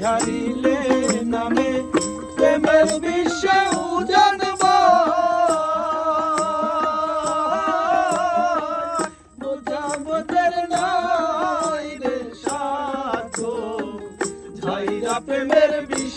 ঝাড়িলে নামে প্রেমের বিষে উজানব। বোঝাবোদের নাই রে সাধ ঝাইরা প্রেমের বিষ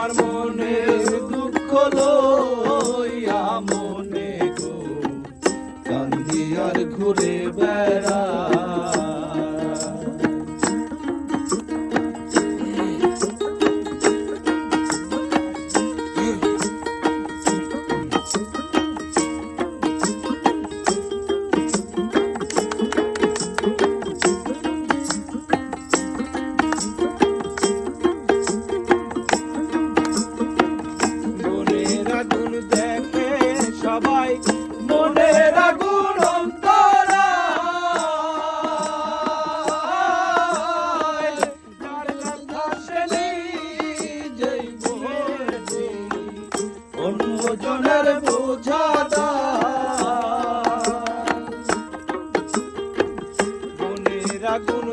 আমার মনে দুঃখ লইয়া মনে গো কান্দি আর ঘুরে বেড়ায়।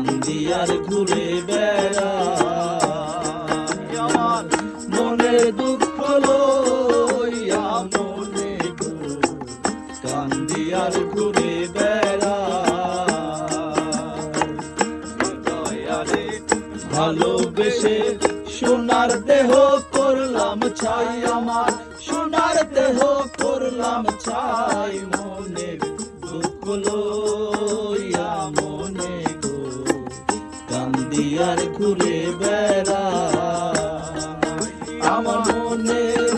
কান্দি আর ঘুরে আমার মনে দুঃখ লইয়া মনে গো কান্দি আর ঘুরে দয়ারে ভালোবেসে সোনার দেহ করলাম ছাই আমার, সোনার দেহ করলাম ছাই আর ঘুরে বেড়া। আমার মনের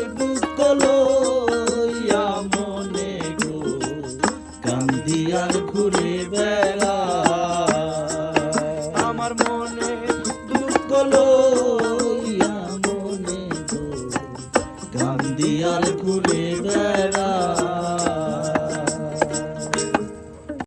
মনে গো কান্দি ঘুরে আমার কান্দি ঘুরে বেড়া।